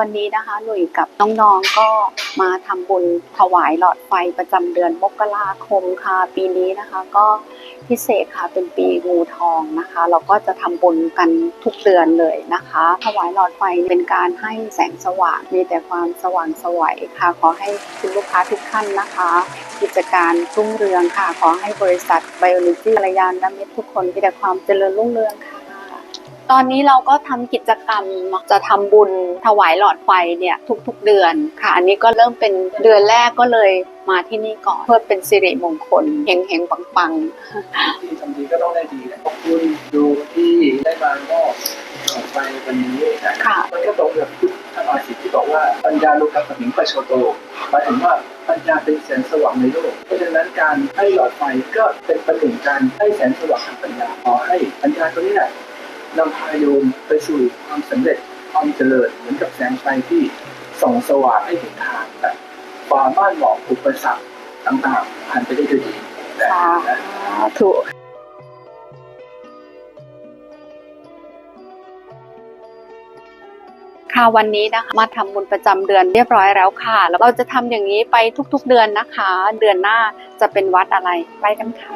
วันนี้นะคะหนุ่ยกับน้องๆก็มาทำบุญถวายหลอดไฟประจำเดือนมกราคมค่ะ ปีนี้นะคะก็พิเศษค่ะเป็นปีงูทองนะคะ เราก็จะทำบุญกันทุกเดือนเลยนะคะ ถวายหลอดไฟเป็นการให้แสงสว่างมีแต่ความสว่างสวัยค่ะ ขอให้คุณลูกค้าทุกท่านนะคะ กิจการรุ่งเรืองค่ะ ขอให้บริษัทไบโอโลจีรรยาและมิตรทุกคนมีแต่ความเจริญรุ่งเรืองค่ะ ตอนนี้เราก็ทำกิจกรรมจะทำบุญถวายหลอดไฟเนี่ยทุกๆเดือนค่ะ อันนี้ก็เริ่มเป็นเดือนแรกก็เลยมาที่นี่ก่อนเพื่อเป็นสิริมงคลเฮงๆปังที่ทำดีก็ต้องได้ดีแหละขอบคุณดูที่ได้มามอบต่อไปวันนี้นะๆค่ะมันก็ตรงกับที่ท่านอาสิทธิ์ที่บอกว่าปัญญาโลกัสมิงปัจโชโตหมายถึงว่าปัญญาเป็นแสงสว่างในโลก เพราะฉะนั้นการให้หลอดไฟก็เป็นประหนึ่งการให้แสงสว่างทางปัญญาขอให้ปัญญาตัวนี้แหละ นำพาโยมไปสู่ความสำเร็จความเจริญเหมือนกับแสงไฟที่ส่องสว่างให้เห็นทางแต่ความบ้านหมอกอุปสรรคต่างๆผ่านไปได้ด้วยดีค่ะถูกค่ะวันนี้นะคะมาทำบุญประจำเดือนเรียบร้อยแล้วค่ะ แล้วเราจะทำอย่างนี้ไปทุกๆเดือนนะคะ เดือนหน้าจะเป็นวัดอะไรไปกันค่ะ